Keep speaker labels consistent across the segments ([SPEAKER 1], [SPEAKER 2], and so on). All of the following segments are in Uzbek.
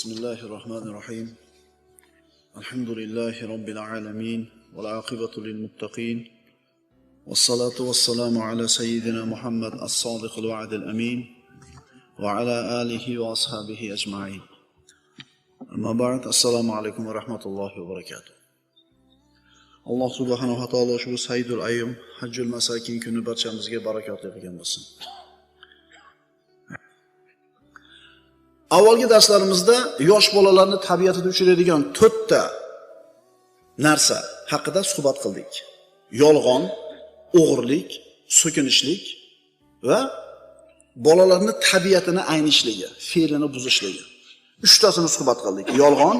[SPEAKER 1] بسم الله الرحمن الرحيم الحمد لله رب العالمين والعاقبة للمتقين والصلاة والسلام على سيدنا محمد الصادق الوعد الأمين وعلى آله وأصحابه أجمعين أما بعد السلام عليكم ورحمة الله وبركاته alloh subhanava taolo ushbu saydul ayyum hajjul masakin kuni barchamizga barakotli qilgan bo'lsin. Avvalgi darslarimizda yosh bolalarni tabiatida uchraydigan to'rtta narsa haqida suhbat qildik. Yolg'on o'g'irlik so'kinishlik va bolalarni tabiatini aynishligi fe'lini buzishligi. Uchtasini suhbat qildik. Yolg'on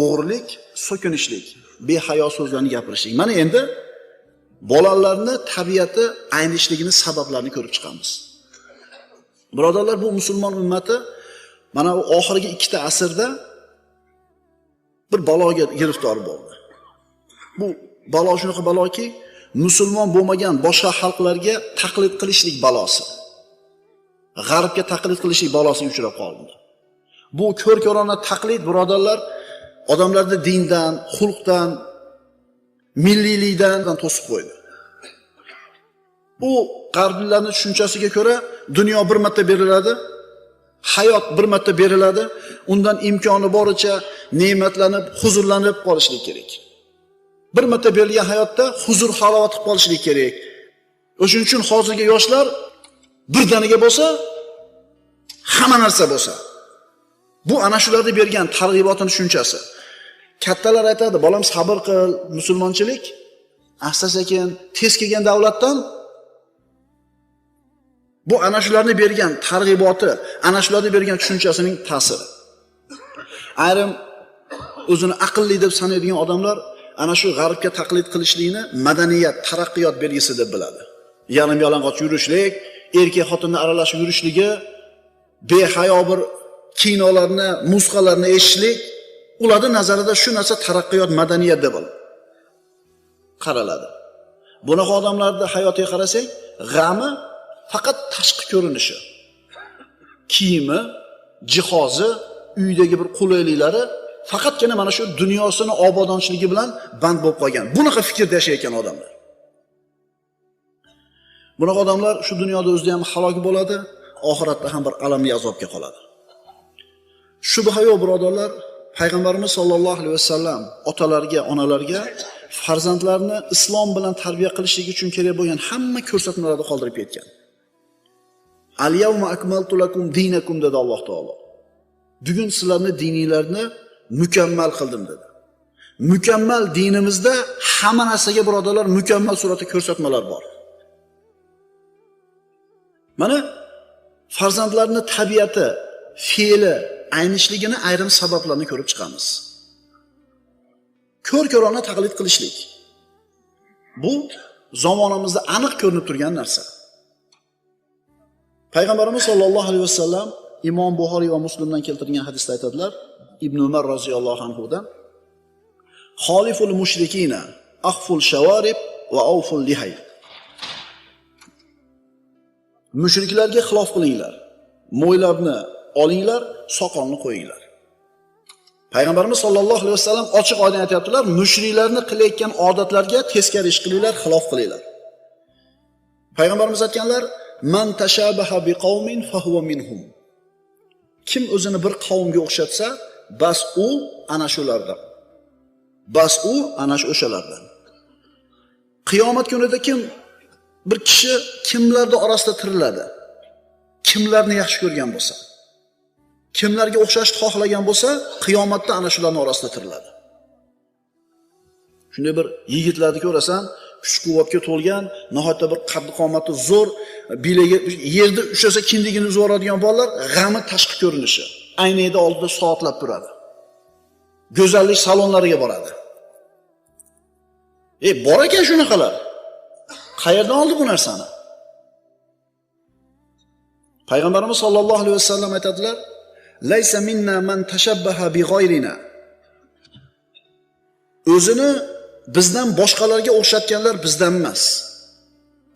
[SPEAKER 1] o'g'irlik so'kinishlik behayo so'zlarni gapirishlik. Mana endi bolalarni tabiati aynishligini sabablarini ko'rib chiqamiz. Birodarlar bu musulmon ummati mana u oxirgi ikkita asrda bir baloga giriftor bo'ldi. Bu balo shunaqa baloki musulmon bo'lmagan boshqa xalqlarga taqlid qilishlik balosi. G'arbga taqlid qilishlik balosiga uchrab qoldi. Bu ko'r ko'rona taqlid birodarlar odamlarni dindan xulqdan milliylikdan to'sib qo'ydi. Bu g'arblarni tushunchasiga ko'ra dunyo bir marta beriladi. Hayot bir marta beriladi. Undan imkoni boricha ne'matlanib huzurlanib qolishlik kerak. Bir marta berilgan hayotda huzur halovat qilib qolishlik kerak. O'shaning uchun hozirgi yoshlar birdaniga bo'lsa hamma narsa bo'lsa. Bu ana shularni bergan targ'ibotini tushunchasi. Kattalar aytadi bolam sabr qil musulmonchilik asta sekin tez kelgan davlatdan bu ana shularni bergan targ'iboti ana shularni bergan tushunchasining ta'siri. Ayrim o'zini aqlli deb sanaydigan odamlar ana shu g'arbga taqlid qilishlikni madaniyat taraqqiyot belgisi deb biladi. Yarim yalang'och yurishlik erkak xotinni aralashib yurishligi behayo bir kinolarni musiqalarni eshitishlik ularni nazarida shu narsa taraqqiyot madaniyat deb qaraladi. Bunaqa odamlarni hayotiga qarasak g'ami faqat tashqi ko'rinishi. Kiyimi jihozi uydagi bir qulayliklari faqatgina mana shu dunyosini obodonchiligi bilan band bo'lib qolgan. Bunaqa fikrda yashayotgan odamlar. Bunaqa odamlar shu dunyoda o'zida ham halok bo'ladi oxiratda ham bir alamli azobga qoladi. Shubha yo'q birodarlar. Payg'ambarimiz sollallohu alayhi vasallam otalarga onalarga farzandlarni islom bilan tarbiya qilishlik uchun kerak bo'lgan hamma ko'rsatmalarni qoldirib ketgan. Al yawma akmaltu lakum dinakum dedi alloh taolo. Bugun sizlarni dininglarni mukammal qildim dedi. Mukammal dinimizda hamma narsaga birodarlar mukammal suratda ko'rsatmalar bor. Mana farzandlarni tabiati fe'li aynishligini ayrim sabablarni ko'rib chiqamiz. Ko'r ko'rona taqlid qilishlik. Bu zamonamizda aniq ko'rinib turgan narsa. Payg'ambarimiz sollallohu alayhi vasallam imom buxoriy va muslimdan keltirgan hadisda aytadilar ibn umar roziyallohu anhudan xoliful mushrikina ahful shavarib va avful lihay mushriklarga xilof qilinglar mo'ylabni olinglar soqolni qo'yinglar. Payg'ambarimiz sollallohu alayhi vasallam ochiq oydin aytyaptilar mushriklarni qilayotgan odatlarga teskari ish qilinglar xilof qilinglar. Payg'ambarimiz aytganlar man tashabaha biqavmin fahuva minhum. Kim o'zini bir qavmga o'xshatsa bas u ana shulardan. Bas u ana shu o'shalardan. Qiyomat kunida kim bir kishi kimlarni orasida tiriladi? Kimlarni yaxshi ko'rgan bo'lsa? Kimlarga o'xshashni xohlagan bo'lsa qiyomatda ana shularni orasida tiriladi. Shunday bir yigitlarni ko'rasan kuch quvvatga to'lgan nihoyatda bir qaddi qomati zo'r bilagi yerda ushlasa kindigini uzib yuboradigan bolalar g'ami tashqi ko'rinishi. Aynakni oldida soatlab turadi. Go'zallik salonlariga boradi. E bor ekan shunaqalar. Qayerdan oldi bu narsani? Payg'ambarimiz sollallohu alayhi vasallam aytadilar laysa minna man tashabbaha bi g'oyrina o'zini bizdan boshqalarga o'xshatganlar bizdan emas.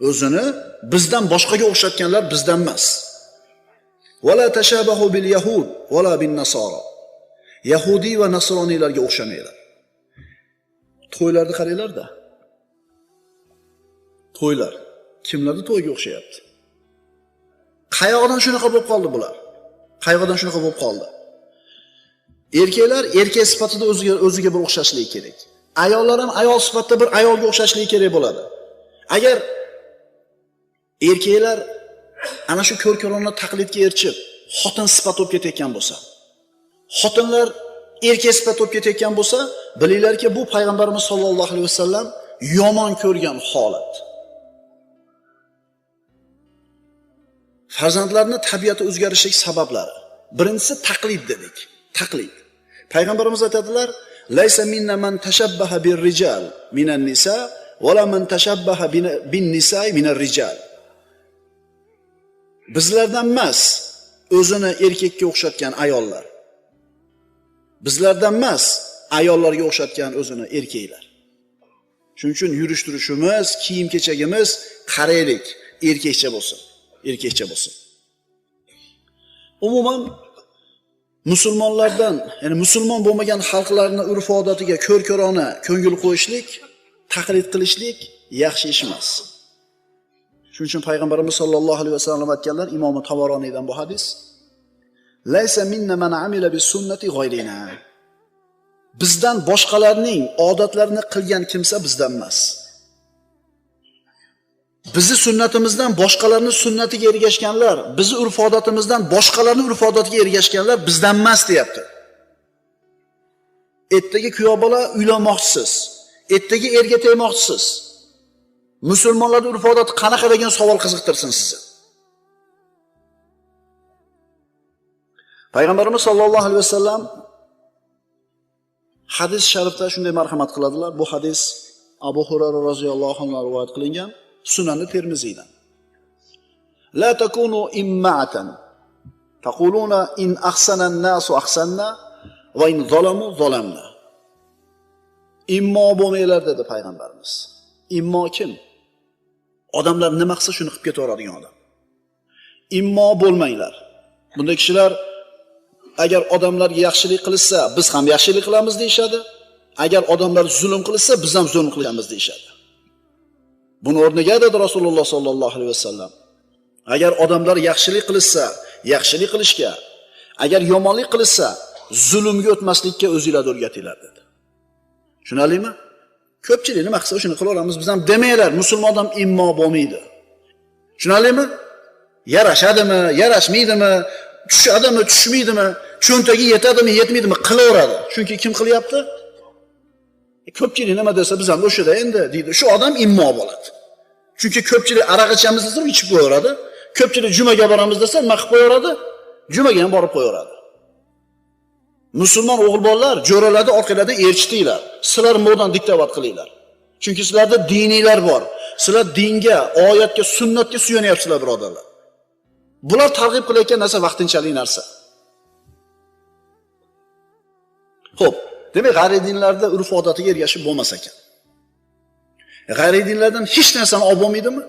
[SPEAKER 1] O'zini bizdan boshqaga o'xshatganlar bizdan emas. Vala tashabahu bil yahud vala bin nasoro yahudiy va nasroniylarga o'xshamanglar to'ylarni qaranglarda to'ylar. Kimlarni to'yiga o'xshayapti? Qayoqdan shunaqa bo'lib qoldi bular? Qayoqdan shunaqa bo'lib qoldi? Erkaklar erkak sifatida o'ziga o'ziga bir o'xshashligi kerak. Ayollar ham ayol sifatida bir ayolga o'xshashligi kerak bo'ladi. Agar erkaklar ana shu ko'r taqlidga erishib xotin sifat bo'lib ketayotgan bo'lsa xotinlar erkak sifat bo'lib ketayotgan bo'lsa bilinglarki bu payg'ambarimiz sollallohu alayhi vasallam yomon ko'rgan holat. Farzandlarni tabiati o'zgarishlik sabablari. Birinchisi taqlid dedik. Taqlid. Payg'ambarimiz aytadilar laysa minna man tashabbaha bir rijal minan nisa vala man tashabbaha bin nisa minar rijal. Bizlardan emas o'zini erkakka o'xshatgan ayollar. Bizlardan emas ayollarga o'xshatgan o'zini erkaklar. Shuning uchun yurish turishimiz kiyim kechagimiz qaraylik erkakcha bo'lsin erkakcha bo'lsin. Umuman musulmonlardan ya'ni musulmon bo'lmagan xalqlarni urf odatiga ko'r ko'rona ko'ngil qo'yishlik taqlid qilishlik yaxshi ish emas. Shuning uchun payg'ambarimiz sollallohu alayhi vasallam aytganlar imomi tavoroniydan bu hadis laysa minna man amila bis sunnati g'oyrina bizdan boshqalarning odatlarini qilgan kimsa bizdan emas. Bizni sunnatimizdan boshqalarni sunnatiga ergashganlar bizni urf odatimizdan boshqalarni urf odatiga ergashganlar bizdan emas deyapti. Ertaga kuyov bola uylanmoqchisiz ertaga erga tegmoqchisiz. Musulmonlarni urf odati qanaqa degan savol qiziqtirsin sizni. Payg'ambarimiz sollallohu alayhi vasallam hadis sharifda shunday marhamat qiladilar. Bu hadis abu hurara roziyallohu anhu rivoyat qilingan. Sunani termiziydan la takunu immatan taquluna in ahsana nasu ahsanna va in zalamu zalamna. Immo bo'lmanglar dedi payg'ambarimiz. Immo kim? Odamlar nima qilsa shuni qilib ketaveradigan odam. Immo bo'lmanglar. Bunday kishilar agar odamlarga yaxshilik qilishsa biz ham yaxshilik qilamiz deyishadi. Agar odamlar zulm qilishsa biz ham zulm qilamiz deyishadi. Buni o'rniga dedi rasululloh sollallohu alayhi vasallam. Agar odamlar yaxshilik qilishsa yaxshilik qilishga agar yomonlik qilishsa zulmga o'tmaslikka o'zinglarni o'rgatinglar dedi. Tushunarlimi? Ko'pchilik nima qilsa shuni qilaveramiz biz ham demanglar musulmon odam immo bo'lmaydi. Tushunarlimi? Yarashadimi yarashmaydimi tushadimi tushmaydimi cho'ntagi yetadimi yetmaydimi qilaveradi. Chunki kim qilyapti E, ko'pchilik nima desa biz ham o'shada endi deydi. Shu odam immo bo'ladi. Chunki ko'pchilik aroq ichamiz desa ichib qo'yaveradi. Ko'pchilik jumaga boramiz desa nima qilib qo'yaveradi. Jumaga ham borib qo'yaveradi. Musulmon o'g'il bolalar jo'ralarni orqalarida erchitinglar. Sizlar modan diktovat qilinglar. Chunki sizlarda diniylar bor. Sizlar dinga oyatga sunnatga suyanyapsizlar birodarlar. Bular targ'ib qilayotgan narsa vaqtinchalik narsa. Ho'p demak g'ayriy dinlarda urf odatiga ergashib bo'lmas ekan g'ayriy dinlardan hech narsani olib bo'lmaydimi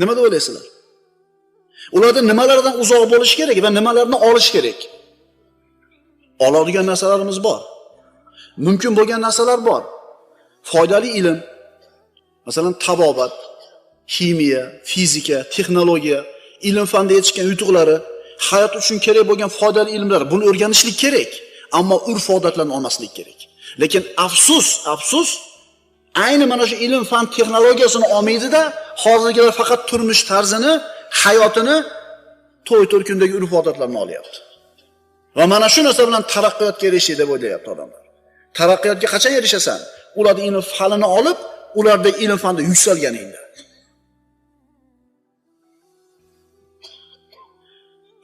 [SPEAKER 1] nima deb o'ylaysizlar ularda nimalardan uzoq bo'lish kerak va nimalarni olish kerak oladigan narsalarimiz bor mumkin bo'lgan narsalar bor foydali ilm masalan tabobat ximiya fizika texnologiya ilm fanda yetishgan yutuqlari hayot uchun kerak bo'lgan foydali ilmlar buni o'rganishlik kerak ammo urf odatlarni olmaslik kerak lekin afsus afsus ayni mana shu ilm fan texnologiyasini olmaydida hozirgilar faqat turmush tarzini hayotini to'y to'rkundagi urf odatlarni olyapti va mana shu narsa bilan taraqqiyotga erishdik deb o'ylayapti odamlar taraqqiyotga qachon erishasan? Ularni ilm fanini olib ularda ilm fanda yuksalganingda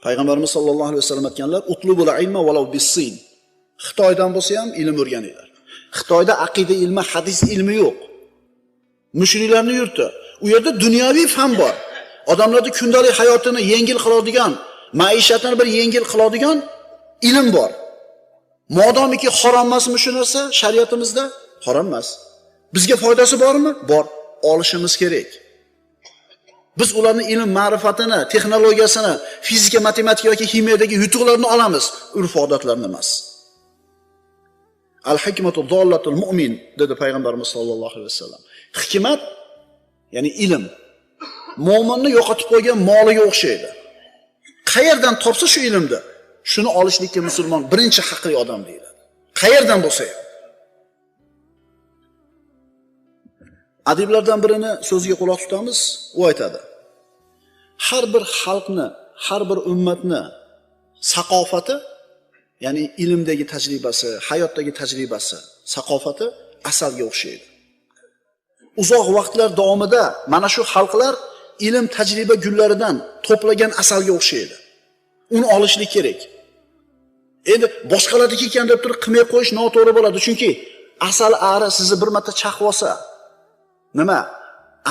[SPEAKER 1] payg'ambarimiz sollallohu alayhi vasallam aytganlar utlubul ilma valov bisin xitoydan bo'lsa ham ilm o'rganinglar. Xitoyda aqida ilmi hadis ilmi yo'q. Mushriklarni yurti. U yerda dunyoviy fan bor. Odamlarni kundalik hayotini yengil qiladigan maishatini bir yengil qiladigan ilm bor. Modomiki harom emasmi shu narsa shariatimizda harom emas. Bizga foydasi bormi? Bor. Olishimiz kerak. Biz ularni ilm ma'rifatini, texnologiyasini, fizika, matematika yoki kimyodagi yutuqlarni olamiz, urf odatlarni emas. Al hikmatu dollatul mu'min dedi payg'ambarimiz sollallohu alayhi vasallam. Hikmat ya'ni ilm mo'minni yo'qotib qo'ygan moliga o'xshaydi. Qayerdan topsa shu ilmni, shuni olishlikka musulmon birinchi haqli odam deyiladi. Qayerdan bo'lsa ham. Adiblardan birini so'ziga quloq tutamiz, u aytadi: Har bir xalqni, har bir ummatni saqofati, ya'ni ilmdagi tajribasi, hayotdagi tajribasi, saqofati asalga o'xshaydi. Uzoq vaqtlar davomida mana shu xalqlar ilm tajriba gullaridan to'plagan asalga o'xshaydi. Uni olishlik kerak. Endi boshqalarniki ekan deb turib qilmay qo'yish noto'g'ri bo'ladi, chunki asal ari sizni bir marta chaqib olsa, nima?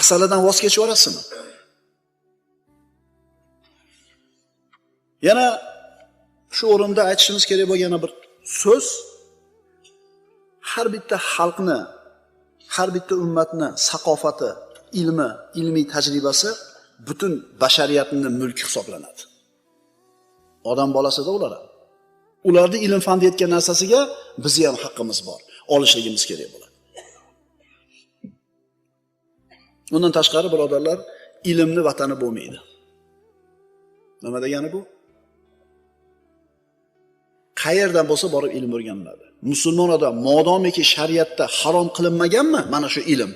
[SPEAKER 1] Asalidan voz kechib yuborasizmi? Yana shu o'rinda aytishimiz kerak bo'lgan bir so'z har bitta xalqni, har bitta ummatni saqofati, ilmi, ilmiy tajribasi butun bashariyatning mulki hisoblanadi. Odam bolasida ular ham. Ularni ilm fan deyotgan narsasiga bizni ham haqqimiz bor, olishligimiz kerak bo'ladi. Undan tashqari birodarlar, ilmni vatani bo'lmaydi. Nima degani bu? Qayerdan bo'lsa borib ilm o'rganiladi. Musulmon odam modomiki shariatda harom qilinmaganmi mana shu ilm?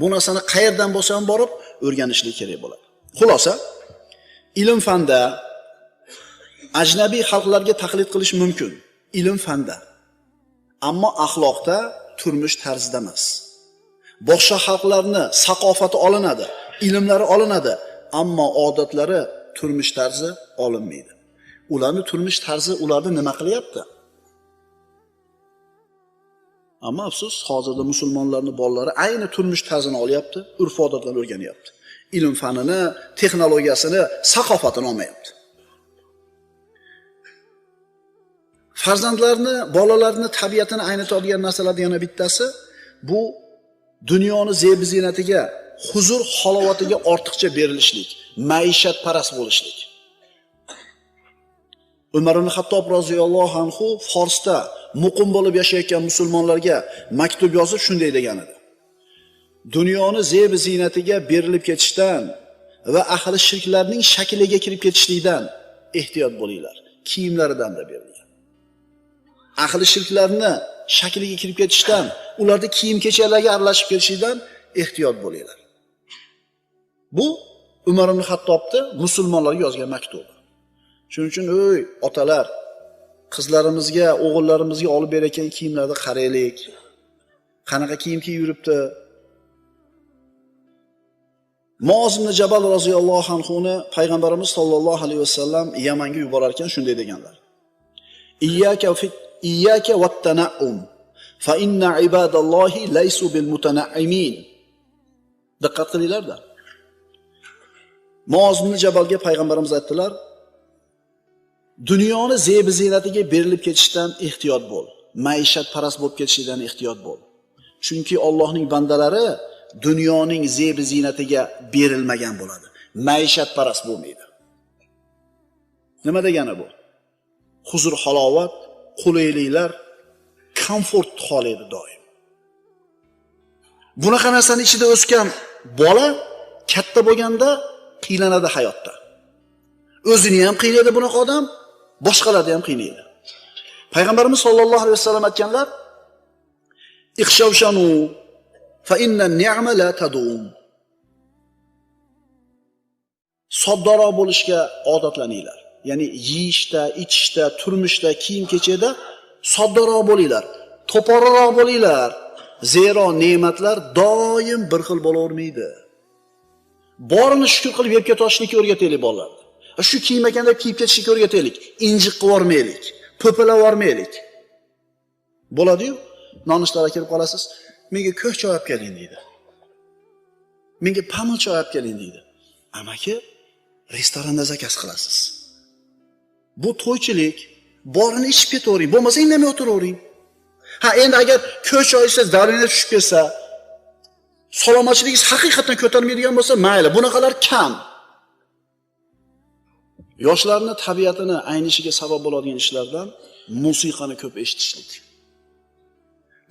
[SPEAKER 1] Bu narsani qayerdan bo'lsa ham borib o'rganishlik kerak bo'ladi. Xulosa, ilm fanda ajnabiy xalqlarga taqlid qilish mumkin. Ilm fanda. Ammo axloqda, turmush tarzida emas. Boshqa xalqlarni saqofati olinadi, ilmlari olinadi, ammo odatlari, turmush tarzi olinmaydi. Ularni turmush tarzi ularni nima qilyapti? Ammo afsus hozirda musulmonlarni bolalari ayni turmush tarzini olyapti urf odatlarni o'rganyapti. Ilm fanini texnologiyasini saqofatini olmayapti. Farzandlarni bolalarni tabiatini aynitadigan narsalardan yana bittasi bu dunyoni zeb ziynatiga huzur halovatiga ortiqcha berilishlik maishatparast bo'lishlik. Umar ibn hattob roziyallohu anhu forsda muqim bo'lib yashayotgan musulmonlarga maktub yozib shunday degan edi dunyoni zebi ziynatiga berilib ketishdan va ahli shirklarning shakliga kirib ketishlikdan ehtiyot bo'linglar. Kiyimlaridan da berilgan. Ahli shirklarni shakliga kirib ketishdan ularni kiyim kechalarga aralashib ketishlikdan ehtiyot bo'linglar. Bu umar ibn hattobni musulmonlarga yozgan maktubi shuning uchun ey otalar qizlarimizga o'g'illarimizga olib berayotgan kiyimlarni qaraylik. Qanaqa kiyim kiyib yuribdi? Moz ibn jabal roziyallohu anhuni payg'ambarimiz sollallohu alayhi vasallam yamanga yuborar ekan shunday deganlar. Iyyaka vattanaum fa inna ibadallohi laysu bil mutanaimin diqqat qilinglarda. Moz ibn jabalga payg'ambarimiz aytdilar dunyoni zebi ziynatiga berilib ketishdan ehtiyot bo'l. Maishat parast bo'lib ketishidan ehtiyot bo'l. Chunki Allohning bandalari dunyoning zebi ziynatiga berilmagan bo'ladi. Maishat parast bo'lmaydi. Nima degani bu? Huzur halovat qulayliklar komfort xohlaydi doim. Bunaqa narsani ichida o'sgan bola katta bo'lganda qiynaladi hayotda. O'zini ham qiynaydi bunaqa odam boshqalarni ham qiynaydi. Payg'ambarimiz sollallohu alayhi vasallam aytganlar ixshavshanu fa inna ni'ma la tadum. Soddaroq bo'lishga odatlaninglar. Ya'ni yeyishda ichishda turmushda kiyim kechakda soddaroq bo'linglar to'poriqroq bo'linglar. Zero ne'matlar doim bir xil bo'lavermaydi. Borini shukur qilib yeb ketolishlikka o'rgataylik bolalarni E shu kiyim ekan deb kiyib ketishga o'rgataylik injiq qilib yubormaylik po'pilab yubormaylik bo'ladiyu nonushtaga kirib qolasiz. Menga ko'k choy olib keling deydi. Menga pamir choy olib keling deydi. Amaki restoranda zakaz qilasiz. Bu to'ychilik borini ichib ketavering. Bo'lmasa indamay o'tiravering ha endi agar ko'k choy ichsangiz davlengiz tushib ketsa salomatchiligingiz haqiqatdan ko'tarmaydigan bo'lsa mayli bunaqalar kam. Yoshlarni tabiatini aynishiga sabab bo'ladigan ishlardan musiqani ko'p eshitishlik.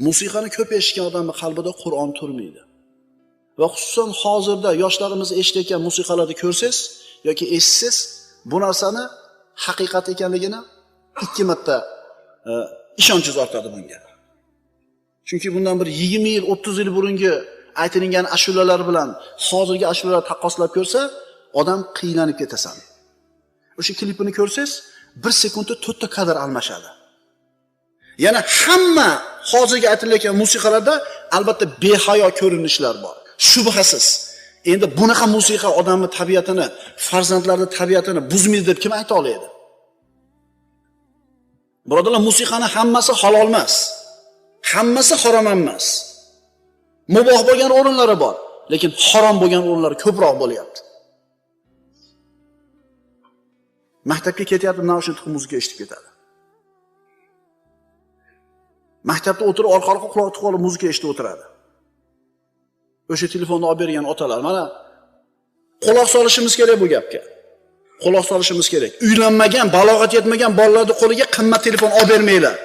[SPEAKER 1] Musiqani ko'p eshitgan odamning qalbida Qur'on turmaydi. Va xususan hozirda yoshlarimiz eshitayotgan musiqalarni ko'rsangiz yoki eshitsangiz, bu narsani haqiqat ekanligini ikki marta e, ishonchingiz ortadi bunga. Chunki bundan bir 20 yil, 30 yil burungi aytilingan ashulalar bilan hozirgi ashulalar taqqoslab ko'rsa, odam qiynalib ketasan. O'sha klipini ko'rsangiz, bir sekundda to'rtta kadr almashadi. Yana hamma hozirgi aytilayotgan musiqalarda albatta behayo ko'rinishlar bor. Shubhasiz. Endi bunaqa musiqa odamni tabiatini, farzandlarni tabiatini buzmaydi deb kim ayta oladi? Birodarlar, musiqani hammasi halol emas. Hammasi harom emas. Muboh bo'lgan o'rinlari bor, lekin harom bo'lgan o'rinlari ko'proq bo'lyapti. Maktabga ketyapti, naushnik muzika eshitib ketadi. Maktabda o'tirib orqa-orqa quloq tiqib olib muzika eshitib o'tiradi. O'sha telefonni olib bergan otalar, mana quloq solishimiz kerak bu gapga. Quloq solishimiz kerak. Uylanmagan, balog'at yetmagan bolalarni qo'liga qimmat telefon olib bermanglar.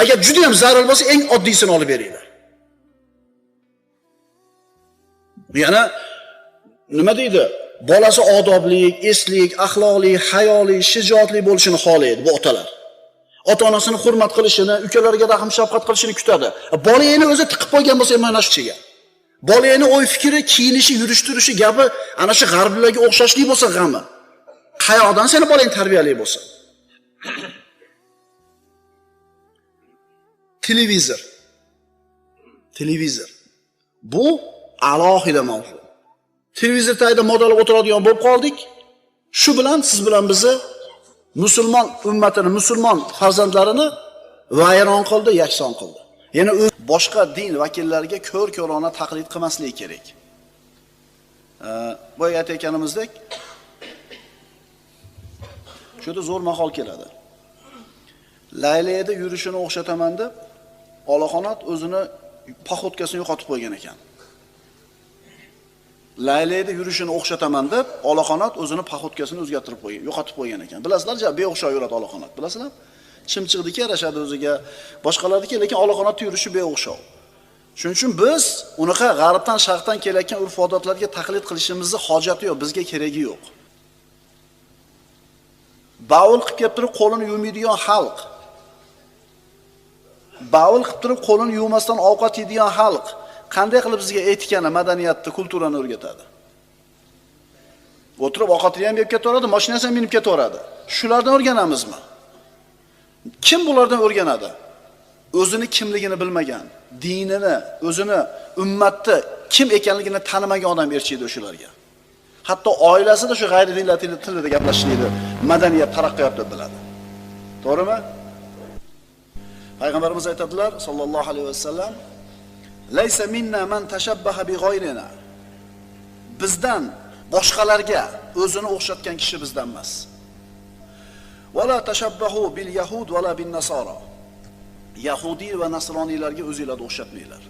[SPEAKER 1] Agar juda ham zarur bo'lsa, eng oddiysini olib beringlar. Yana nima deydi? Bolasi odobli, eslik, axloqli, hayoli, shijoatli bo'lishini xohlaydi bu otalar. Ota-onasini hurmat qilishini, ukalariga rahm shafqat qilishini kutadi. Bolangni o'zi tiqib qo'ygan bo'lsa, mana shu chiga. Bolangni o'y fikri, kiyinishi, yurish turishi gapi ana shu g'arblarga o'xshashlik bo'lsa g'ami. Qayoqdan seni bolang tarbiyali bo'lsa? Televizor. Televizor. Bu alohida mavzu. Televizor tagida modalab o'tiradigan bo'lib qoldik. Shu bilan siz bilan bizni musulmon ummatini, musulmon farzandlarini vayron qildi, yakson qildi. Yana o'z boshqa din vakillariga ko'r-ko'rona taqlid qilmaslik kerak. Boya aytayotganimizdek, juda zo'r maqol keladi. Laylayda yurishini o'xshataman deb Olaxonat o'zini paxotkasini yo'qotib qo'ygan ekan. Laylayda yurishini o'xshataman deb Olaxonat o'zini paxotkasini o'zgartirib qo'ygan, yo'qotib qo'ygan ekan. Bilasizlar, ja beo'xshov yuradi Olaxonat, bilasizlar? Chimchiqniki yarashadi o'ziga, boshqalarniki, lekin Olaxonatda yurishi beo'xshov. Shuning uchun biz unaqa g'arbdan, sharqdan kelayotgan urf-odatlarga taqlid qilishimizni hojati yo'q, bizga keragi yo'q. Bavul qilib kelib turib qo'lini yuvmaydigan xalq, bavul qilib turib qo'lini yuvmasdan ovqat yeydigan xalq qanday qilib bizga etikani, madaniyatni, kulturani o'rgatadi? O'tirib ovqatini ham yeb ketaveradi, mashinasini ham minib ketaveradi. Shulardan o'rganamizmi? Kim bulardan o'rganadi? O'zini kimligini bilmagan, dinini, o'zini, ummatni kim ekanligini tanimagan odam erchiydi o'shalarga. Hatto oilasida shu g'ayri dinlar tilida gaplashishni madaniyat taraqqiyot deb biladi. To'g'rimi? Payg'ambarimiz aytadilar sallallohu alayhi vasallam Laysa minna man tashabbaha bi g'oyrina Bizdan boshqalarga o'zini o'xshatgan kishi bizdan emas. Wala tashabbahu bil yahud vala bin nasara. Yahudi va nasroniylarga o'zinglarni o'xshatmanglar.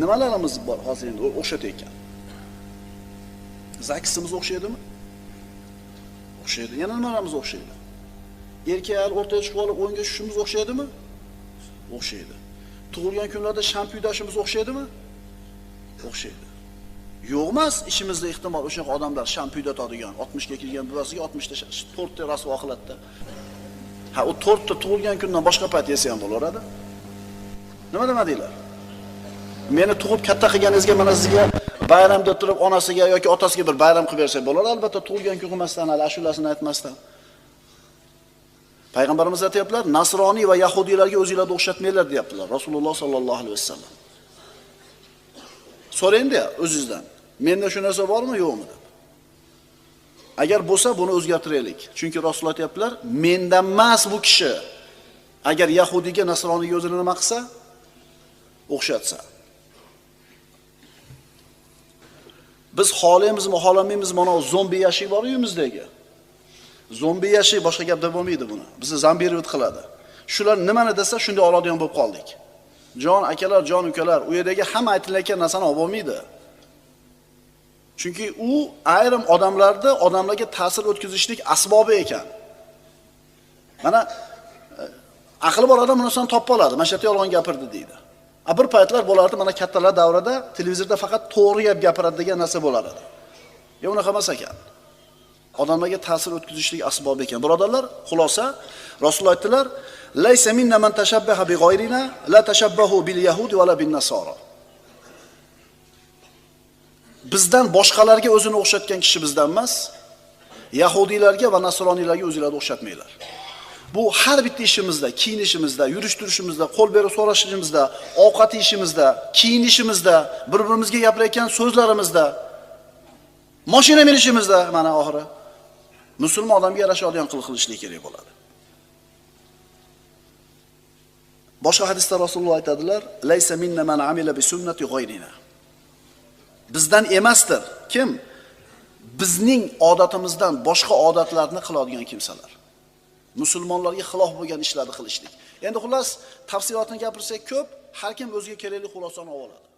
[SPEAKER 1] Nimalarimiz bor hozir endi o'xshatayotgan? Zakisimiz o'xshaydimi? O'xshaydi. Yana nimalarimiz o'xshaydi? erkaklar o'rtaga chiqib olib o'yinga tushishimiz o'xshaydimi? O'xshaydi. Tug'ilgan kunlarda shampu yudashimiz o'xshaydimi? O'xshaydi. Yo'q emas, ishimizda ehtimol o'sha odamlar shampu otadigan 60 ga kirgan buvasiga 60 ta 4 ta rasvo qiladida. Ha, u to'rtta tug'ilgan kundan boshqa payt yesa ham bo'laveradi. Nima demadinglar? Meni tug'ib katta qilganingizga mana sizga bayramda turib onasiga yoki otasiga bir bayram qilib bersak bo'lar, albatta tug'ilgan kun qilmasdan, hali ashulasini aytmasdan. Payg'ambarimiz aytayaptilar, Nasroniy va Yahudiylarga o'zingizlarni o'xshatmanglar deyaptilar Rasululloh sollallohu alayhi vasallam. So'raydi o'zingizdan. Menda shu narsa bormi, yo'qmi deb. Agar bo'lsa, buni o'zgartiraylik. Chunki Rasululloh aytayaptilar, mendan emas bu kishi. Agar Yahudiyga, Nasroniyga o'zini nima qilsa, o'xshatsa. Biz xohlaymizmi, xohlamaymizmi, mana zombi yashik bor uyimizdagi. Zombi yashay boshqa gapda bo'lmaydi buni. Bizni zambirvit qiladi. Shular nimani desa shunday oladigan bo'lib qoldik. Jon akalar, jon ukalar, u yerdagi hamma aytilayotgan narsani olib bo'lmaydi. Chunki u ayrim odamlarni odamlarga ta'sir o'tkazishlik asbobi ekan. Mana e, aqli bor odam bunisidan topib oladi. Mana shu yerda yolg'on gapirdi deydi. A bir paytlar bo'lardi, mana kattalar davrida televizorda faqat to'g'ri gap gapiradi degan narsa bo'lar edi. Yo unaqa emas ekan. Odamlarga ta'sir o'tkazishlik asbobi ekan. Birodarlar, xulosa Rasululloh aytdilar: "Laysa minna man tashabbaha bi ghayrina la tashabbahu bil yahudi va la bin nasara." Bizdan boshqalarga o'zini o'xshatgan kishi bizdan emas, yahudiylarga va nasroniylarga o'zinglarni o'xshatmanglar. Bu har bitta ishimizda, kiyinishimizda, yurish turishimizda, qo'l berib so'rashishimizda, ovqat yeyishimizda, kiyinishimizda, bir-birimizga gapirayotgan so'zlarimizda, mashina minishimizda mana oxiri musulmon odamga yarasha oladigan qil qilishlik kerak bo'ladi. Boshqa hadisda Rasululloh aytadilar: "Laysa minna man amila bi sunnati ghayrina." Bizdan emasdir. Kim? Bizning odatimizdan boshqa odatlarni qiladigan kimsalar. Musulmonlarga xilof bo'lgan ishlarni qilishlik. Endi xullas, tafsilotini gapirsak ko'p, har kim o'ziga kerakli xulosani olib oladi.